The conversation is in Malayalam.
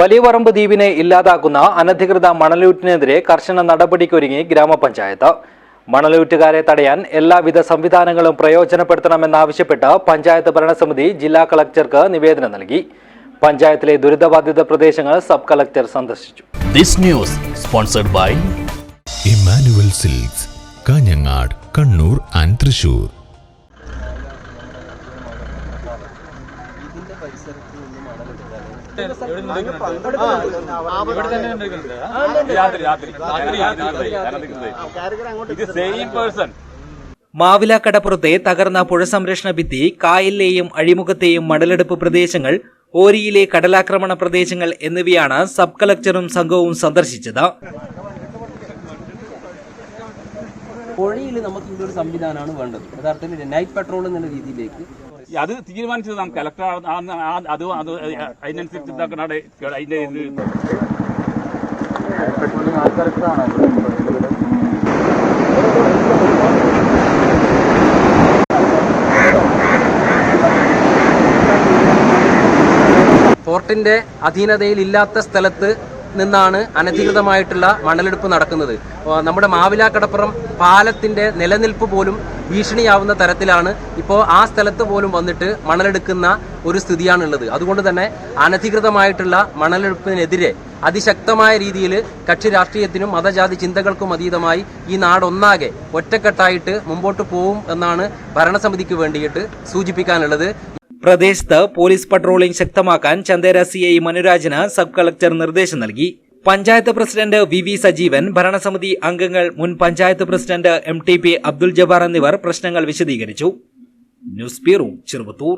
വലിയ പറമ്പ് ദ്വീപിനെ ഇല്ലാതാക്കുന്ന അനധികൃത മണലൂറ്റിനെതിരെ കർശന നടപടിക്കൊരുങ്ങി ഗ്രാമപഞ്ചായത്ത്. മണലൂറ്റുകാരെ തടയാൻ എല്ലാവിധ സംവിധാനങ്ങളും പ്രയോജനപ്പെടുത്തണമെന്നാവശ്യപ്പെട്ട് പഞ്ചായത്ത് ഭരണസമിതി ജില്ലാ കളക്ടർക്ക് നിവേദനം നൽകി. പഞ്ചായത്തിലെ ദുരിതബാധിത പ്രദേശങ്ങൾ സബ് കളക്ടർ സന്ദർശിച്ചു. This news sponsored by Emmanuel Silks Kanhangad Kannur and Thrissur മാവിലാക്കടപ്പുറത്തെ തകർന്ന പുഴ സംരക്ഷണ ഭിത്തി കായലിലെയും അഴിമുഖത്തെയും മടലെടുപ്പ് പ്രദേശങ്ങൾ ഓരിയിലെ കടലാക്രമണ പ്രദേശങ്ങൾ എന്നിവയാണ് സബ് കളക്ടറും സംഘവും സന്ദർശിച്ചത്. പുഴയിൽ നമുക്ക് ഒരു സംവിധാനമാണ് വേണ്ടത്. യഥാർത്ഥത്തിൽ നൈറ്റ് പെട്രോൾ എന്നുള്ള രീതിയിലേക്ക് അത് തീരുമാനിച്ചത് നാം കലക്ടർ അത് അത് അതിനനുസരിച്ച് ഇതാക്കണാടെ അതിന്റെ പോർട്ടിന്റെ അധീനതയിൽ ഇല്ലാത്ത സ്ഥലത്ത് നിന്നാണ് അനധികൃതമായിട്ടുള്ള മണലെടുപ്പ് നടക്കുന്നത്. നമ്മുടെ നമ്മുടെ മാവിലാക്കടപ്പുറം പാലത്തിന്റെ നിലനിൽപ്പ് പോലും ഭീഷണിയാവുന്ന തരത്തിലാണ് ഇപ്പോൾ ആ സ്ഥലത്ത് പോലും വന്നിട്ട് മണലെടുക്കുന്ന ഒരു സ്ഥിതിയാണുള്ളത്. അതുകൊണ്ട് തന്നെ അനധികൃതമായിട്ടുള്ള മണലെടുപ്പിനെതിരെ അതിശക്തമായ രീതിയിൽ കക്ഷി രാഷ്ട്രീയത്തിനും മതജാതി ചിന്തകൾക്കും അതീതമായി ഈ നാടൊന്നാകെ ഒറ്റക്കെട്ടായിട്ട് മുമ്പോട്ട് പോവും എന്നാണ് ഭരണസമിതിക്ക് വേണ്ടിയിട്ട് സൂചിപ്പിക്കാനുള്ളത്. പ്രദേശത്ത് പോലീസ് പട്രോളിംഗ് ശക്തമാക്കാൻ ചന്ദേര സി ഐ മനുരാജന് സബ് കളക്ടർ നിർദ്ദേശം നൽകി. Panchayat president V V Sajeevan ഭരണസമിതി അംഗങ്ങൾ മുൻ panchayat president M T P Abdul Jabbar എന്നിവർ പ്രശ്നങ്ങൾ വിശദീകരിച്ചു. News bureau Cheruvathur.